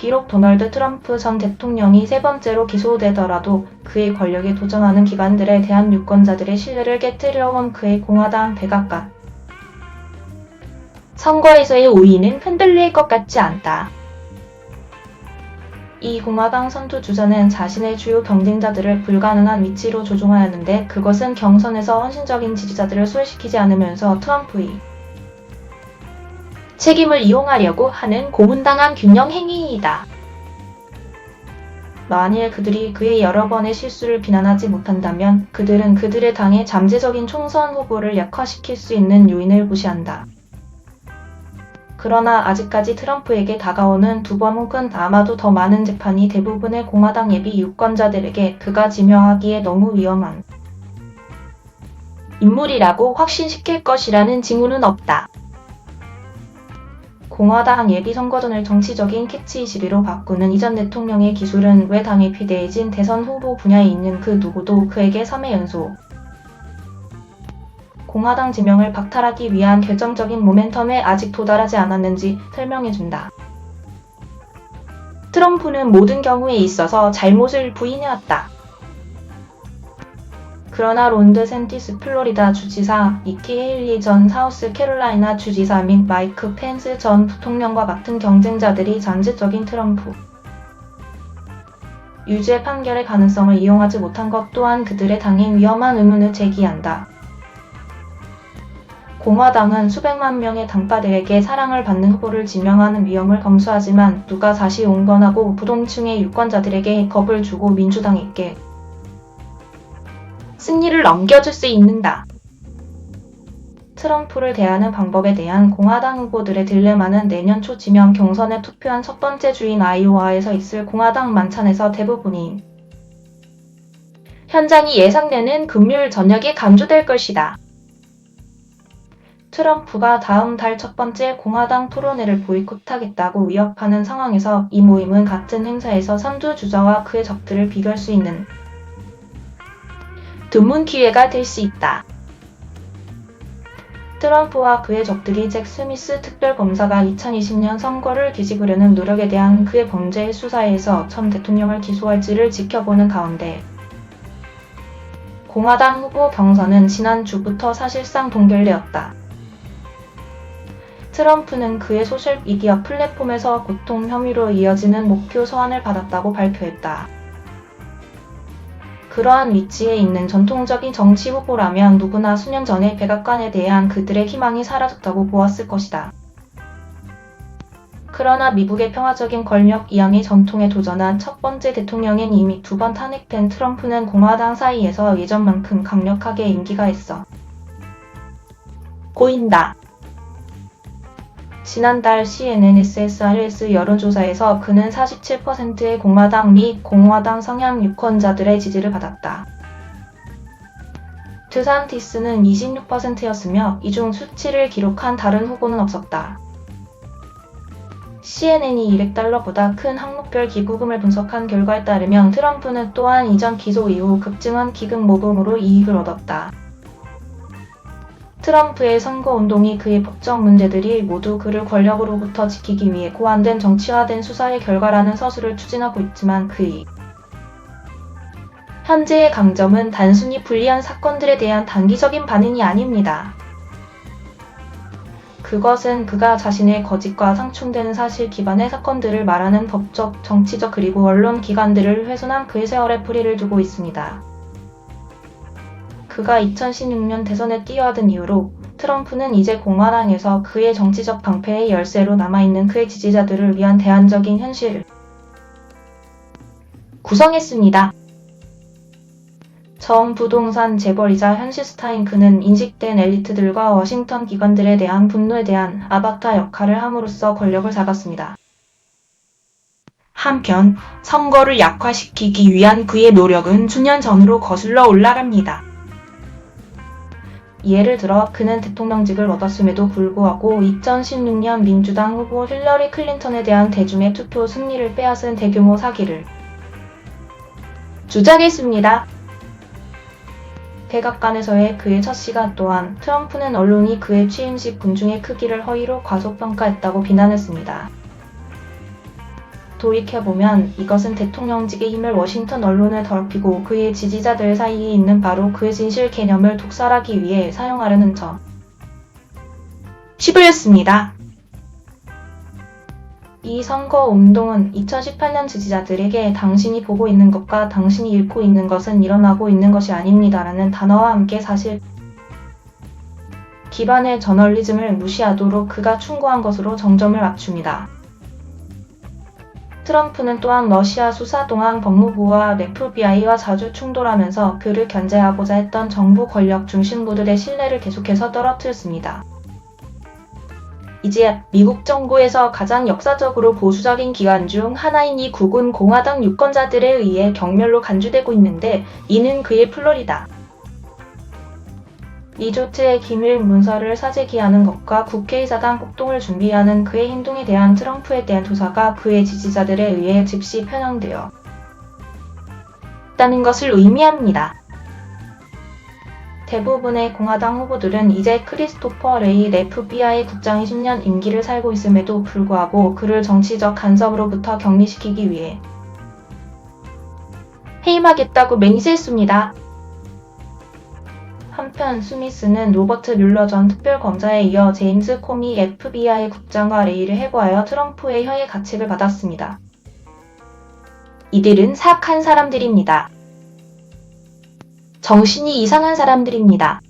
비록 도널드 트럼프 전 대통령이 세 번째로 기소되더라도 그의 권력에 도전하는 기관들에 대한 유권자들의 신뢰를 깨뜨려 온 그의 공화당 백악관. 선거에서의 우위는 흔들릴 것 같지 않다. 이 공화당 선두 주자는 자신의 주요 경쟁자들을 불가능한 위치로 조종하였는데 그것은 경선에서 헌신적인 지지자들을 소외시키지 않으면서 트럼프의 책임을 이용하려고 하는 고문당한 균형 행위이다. 만일 그들이 그의 여러 번의 실수를 비난하지 못한다면 그들은 그들의 당의 잠재적인 총선 후보를 약화시킬 수 있는 요인을 무시한다. 그러나 아직까지 트럼프에게 다가오는 두 번 혹은 아마도 더 많은 재판이 대부분의 공화당 예비 유권자들에게 그가 지명하기에 너무 위험한 인물이라고 확신시킬 것이라는 징후는 없다. 공화당 예비 선거전을 정치적인 캐치 시비로 바꾸는 이전 대통령의 기술은 왜 당에 비대해진 대선 후보 분야에 있는 그 누구도 그에게 3회 연속 공화당 지명을 박탈하기 위한 결정적인 모멘텀에 아직 도달하지 않았는지 설명해준다. 트럼프는 모든 경우에 있어서 잘못을 부인해왔다. 그러나 론드 샌티스 플로리다 주지사, 니키 헤일리 전 사우스 캐롤라이나 주지사 및 마이크 펜스 전 부통령과 같은 경쟁자들이 잠재적인 트럼프 유죄 판결의 가능성을 이용하지 못한 것 또한 그들의 당에 위험한 의문을 제기한다. 공화당은 수백만 명의 당파들에게 사랑을 받는 후보를 지명하는 위험을 검수하지만 누가 다시 온건하고 부동층의 유권자들에게 겁을 주고 민주당에게 승리를 넘겨줄 수 있는다. 트럼프를 대하는 방법에 대한 공화당 후보들의 딜레마는 내년 초 지명 경선에 투표한 첫 번째 주인 아이오와에서 있을 공화당 만찬에서 대부분이 현장이 예상되는 금요일 저녁에 강조될 것이다. 트럼프가 다음 달 첫 번째 공화당 토론회를 보이콧하겠다고 위협하는 상황에서 이 모임은 같은 행사에서 선두 주자와 그의 적들을 비교할 수 있는 드문 기회가 될 수 있다. 트럼프와 그의 적들이 잭 스미스 특별검사가 2020년 선거를 뒤집으려는 노력에 대한 그의 범죄 수사에서 전 대통령을 기소할지를 지켜보는 가운데 공화당 후보 경선은 지난주부터 사실상 동결되었다. 트럼프는 그의 소셜 미디어 플랫폼에서 고통 혐의로 이어지는 목표 소환을 받았다고 발표했다. 그러한 위치에 있는 전통적인 정치 후보라면 누구나 수년 전에 백악관에 대한 그들의 희망이 사라졌다고 보았을 것이다. 그러나 미국의 평화적인 권력 이양의 전통에 도전한 첫 번째 대통령인 이미 두 번 탄핵된 트럼프는 공화당 사이에서 예전만큼 강력하게 인기가 있어 보인다. 지난달 CNN SSRS 여론조사에서 그는 47%의 공화당 및 공화당 성향 유권자들의 지지를 받았다. 드산티스는 26%였으며 이 중 수치를 기록한 다른 후보는 없었다. CNN이 200달러보다 큰 항목별 기부금을 분석한 결과에 따르면 트럼프는 또한 이전 기소 이후 급증한 기금 모금으로 이익을 얻었다. 트럼프의 선거 운동이 그의 법적 문제들이 모두 그를 권력으로부터 지키기 위해 고안된 정치화된 수사의 결과라는 서술을 추진하고 있지만 그의 현재의 강점은 단순히 불리한 사건들에 대한 단기적인 반응이 아닙니다. 그것은 그가 자신의 거짓과 상충되는 사실 기반의 사건들을 말하는 법적, 정치적 그리고 언론 기관들을 훼손한 그의 세월의 뿌리를 두고 있습니다. 그가 2016년 대선에 뛰어든 이후로 트럼프는 이제 공화당에서 그의 정치적 방패의 열쇠로 남아있는 그의 지지자들을 위한 대안적인 현실을 구성했습니다. 정 부동산 재벌이자 현시스타인 그는 인식된 엘리트들과 워싱턴 기관들에 대한 분노에 대한 아바타 역할을 함으로써 권력을 잡았습니다. 한편 선거를 약화시키기 위한 그의 노력은 수년 전으로 거슬러 올라갑니다. 예를 들어 그는 대통령직을 얻었음에도 불구하고 2016년 민주당 후보 힐러리 클린턴에 대한 대중의 투표 승리를 빼앗은 대규모 사기를 주장했습니다. 백악관에서의 그의 첫 시간 또한 트럼프는 언론이 그의 취임식 군중의 크기를 허위로 과소평가했다고 비난했습니다. 도입해보면 이것은 대통령직의 힘을 워싱턴 언론을 더럽히고 그의 지지자들 사이에 있는 바로 그의 진실 개념을 독살하기 위해 사용하려는 점. 시부였습니다. 이 선거 운동은 2018년 지지자들에게 당신이 보고 있는 것과 당신이 읽고 있는 것은 일어나고 있는 것이 아닙니다라는 단어와 함께 사실 기반의 저널리즘을 무시하도록 그가 충고한 것으로 정점을 맞춥니다. 트럼프는 또한 러시아 수사 동안 법무부와 FBI와 자주 충돌하면서 그를 견제하고자 했던 정부 권력 중심부들의 신뢰를 계속해서 떨어뜨렸습니다. 이제 미국 정부에서 가장 역사적으로 보수적인 기관 중 하나인 이 국은 공화당 유권자들에 의해 경멸로 간주되고 있는데 이는 그의 플로리다. 리조트의 기밀 문서를 사재기하는 것과 국회의사당 폭동을 준비하는 그의 행동에 대한 트럼프에 대한 조사가 그의 지지자들에 의해 즉시 편향되어 있다는 것을 의미합니다. 대부분의 공화당 후보들은 이제 크리스토퍼 레이 FBI 국장이 10년 임기를 살고 있음에도 불구하고 그를 정치적 간섭으로부터 격리시키기 위해 해임하겠다고 맹세했습니다. 한편 스미스는 로버트 뮬러 전 특별검사에 이어 제임스 코미 FBI 국장과 레이를 해고하여 트럼프의 혀의 가책을 받았습니다. 이들은 사악한 사람들입니다. 정신이 이상한 사람들입니다.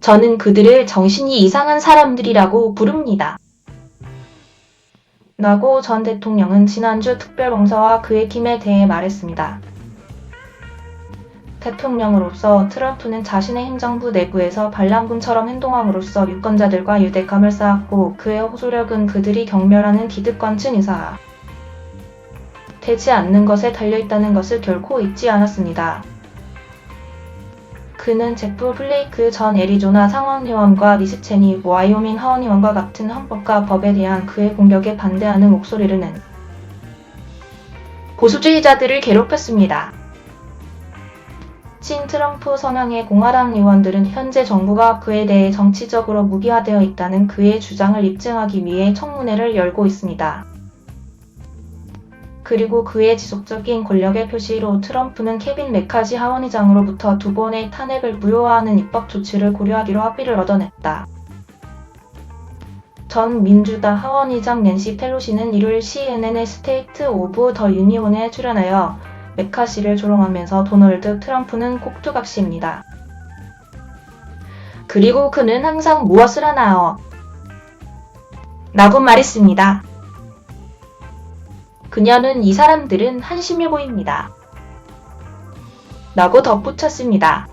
저는 그들을 정신이 이상한 사람들이라고 부릅니다. 라고 전 대통령은 지난주 특별검사와 그의 팀에 대해 말했습니다. 대통령으로서 트럼프는 자신의 행정부 내부에서 반란군처럼 행동함으로써 유권자들과 유대감을 쌓았고 그의 호소력은 그들이 경멸하는 기득권층 이사 되지 않는 것에 달려있다는 것을 결코 잊지 않았습니다. 그는 제프 플레이크 전 애리조나 상원의원과 리스 체니 와이오밍 하원의원과 같은 헌법과 법에 대한 그의 공격에 반대하는 목소리를 낸 보수주의자들을 괴롭혔습니다. 친 트럼프 성향의 공화당 의원들은 현재 정부가 그에 대해 정치적으로 무기화되어 있다는 그의 주장을 입증하기 위해 청문회를 열고 있습니다. 그리고 그의 지속적인 권력의 표시로 트럼프는 케빈 메카지 하원의장으로부터 두 번의 탄핵을 무효화하는 입법 조치를 고려하기로 합의를 얻어냈다. 전 민주당 하원의장 낸시 펠로시는 일요일 CNN의 스테이트 오브 더 유니온에 출연하여 메카시를 조롱하면서 도널드 트럼프는 꼭두각시입니다. 그리고 그는 항상 무엇을 하나요? 라고 말했습니다. 그녀는 이 사람들은 한심해 보입니다. 라고 덧붙였습니다.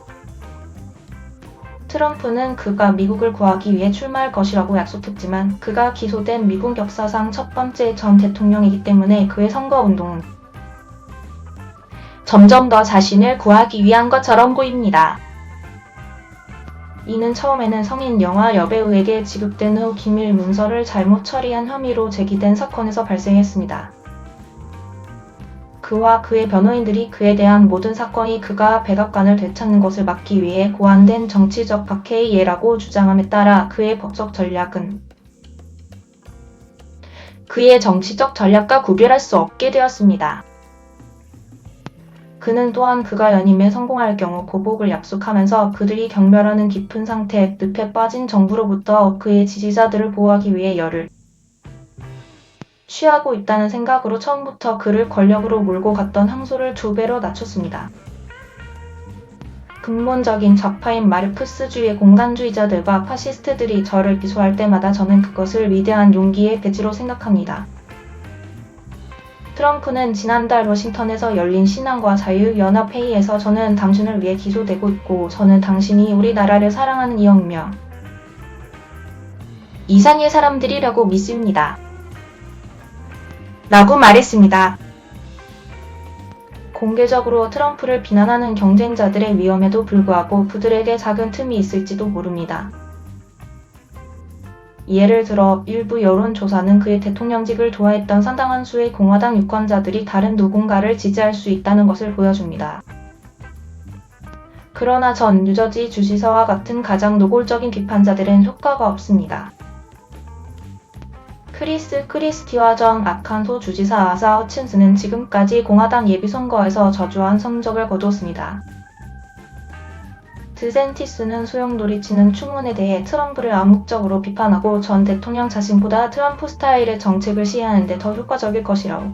트럼프는 그가 미국을 구하기 위해 출마할 것이라고 약속했지만 그가 기소된 미국 역사상 첫 번째 전 대통령이기 때문에 그의 선거 운동은 점점 더 자신을 구하기 위한 것처럼 보입니다. 이는 처음에는 성인 영화 여배우에게 지급된 후 기밀 문서를 잘못 처리한 혐의로 제기된 사건에서 발생했습니다. 그와 그의 변호인들이 그에 대한 모든 사건이 그가 백악관을 되찾는 것을 막기 위해 고안된 정치적 박해의 예라고 주장함에 따라 그의 법적 전략은 그의 정치적 전략과 구별할 수 없게 되었습니다. 그는 또한 그가 연임에 성공할 경우 보복을 약속하면서 그들이 경멸하는 깊은 상태, 늪에 빠진 정부로부터 그의 지지자들을 보호하기 위해 열을 취하고 있다는 생각으로 처음부터 그를 권력으로 몰고 갔던 항소를 두 배로 낮췄습니다. 근본적인 좌파인 마르크스주의 공간주의자들과 파시스트들이 저를 기소할 때마다 저는 그것을 위대한 용기의 배지로 생각합니다. 트럼프는 지난달 워싱턴에서 열린 신앙과 자유연합회의에서 저는 당신을 위해 기소되고 있고 저는 당신이 우리 나라를 사랑하는 이영명 이상의 사람들이라고 믿습니다. 라고 말했습니다. 공개적으로 트럼프를 비난하는 경쟁자들의 위험에도 불구하고 그들에게 작은 틈이 있을지도 모릅니다. 예를 들어 일부 여론조사는 그의 대통령직을 좋아했던 상당한 수의 공화당 유권자들이 다른 누군가를 지지할 수 있다는 것을 보여줍니다. 그러나 전 뉴저지 주지사와 같은 가장 노골적인 비판자들은 효과가 없습니다. 크리스 크리스티와 전 아칸소 주지사 아사 허친스는 지금까지 공화당 예비선거에서 저조한 성적을 거두었습니다. 드센티스는 소용돌이 치는 추문에 대해 트럼프를 암묵적으로 비판하고 전 대통령 자신보다 트럼프 스타일의 정책을 시행하는데 더 효과적일 것이라고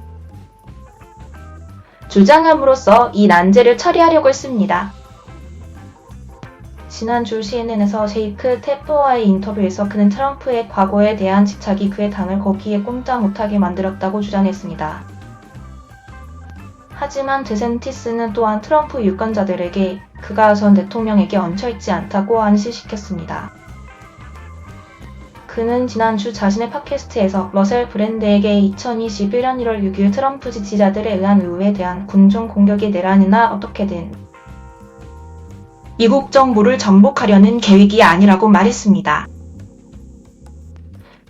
주장함으로써 이 난제를 처리하려고 했습니다. 지난주 CNN에서 제이크 테퍼와의 인터뷰에서 그는 트럼프의 과거에 대한 집착이 그의 당을 거기에 꼼짝 못하게 만들었다고 주장했습니다. 하지만 드센티스는 또한 트럼프 유권자들에게 그가 전 대통령에게 얹혀있지 않다고 안시시켰습니다. 그는 지난주 자신의 팟캐스트에서 러셀 브랜드에게 2021년 1월 6일 트럼프 지지자들에 의한 의회에 대한 군중 공격이 내란이나 어떻게든 미국 정부를 전복하려는 계획이 아니라고 말했습니다.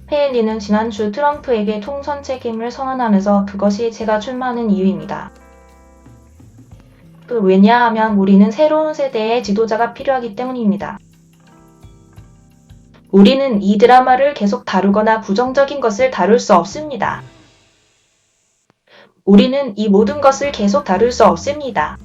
페일리는 지난주 트럼프에게 총선 책임을 선언하면서 그것이 제가 출마하는 이유입니다. 그 왜냐하면 우리는 새로운 세대의 지도자가 필요하기 때문입니다. 우리는 이 드라마를 계속 다루거나 부정적인 것을 다룰 수 없습니다. 우리는 이 모든 것을 계속 다룰 수 없습니다.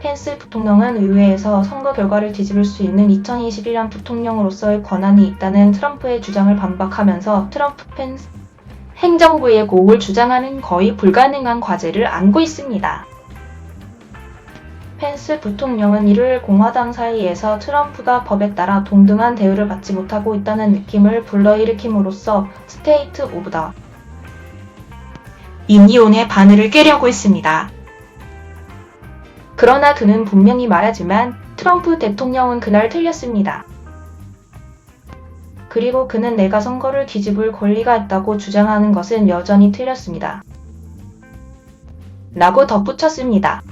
펜스 부통령은 의회에서 선거 결과를 뒤집을 수 있는 2021년 부통령으로서의 권한이 있다는 트럼프의 주장을 반박하면서 트럼프 펜스 행정부의 고을 주장하는 거의 불가능한 과제를 안고 있습니다. 펜스 부통령은 일요일 공화당 사이에서 트럼프가 법에 따라 동등한 대우를 받지 못하고 있다는 느낌을 불러일으킴으로써 스테이트 오브 더 유니온의 바늘을 꿰려고 했습니다. 그러나 그는 분명히 말하지만 트럼프 대통령은 그날 틀렸습니다. 그리고 그는 내가 선거를 뒤집을 권리가 있다고 주장하는 것은 여전히 틀렸습니다. 라고 덧붙였습니다.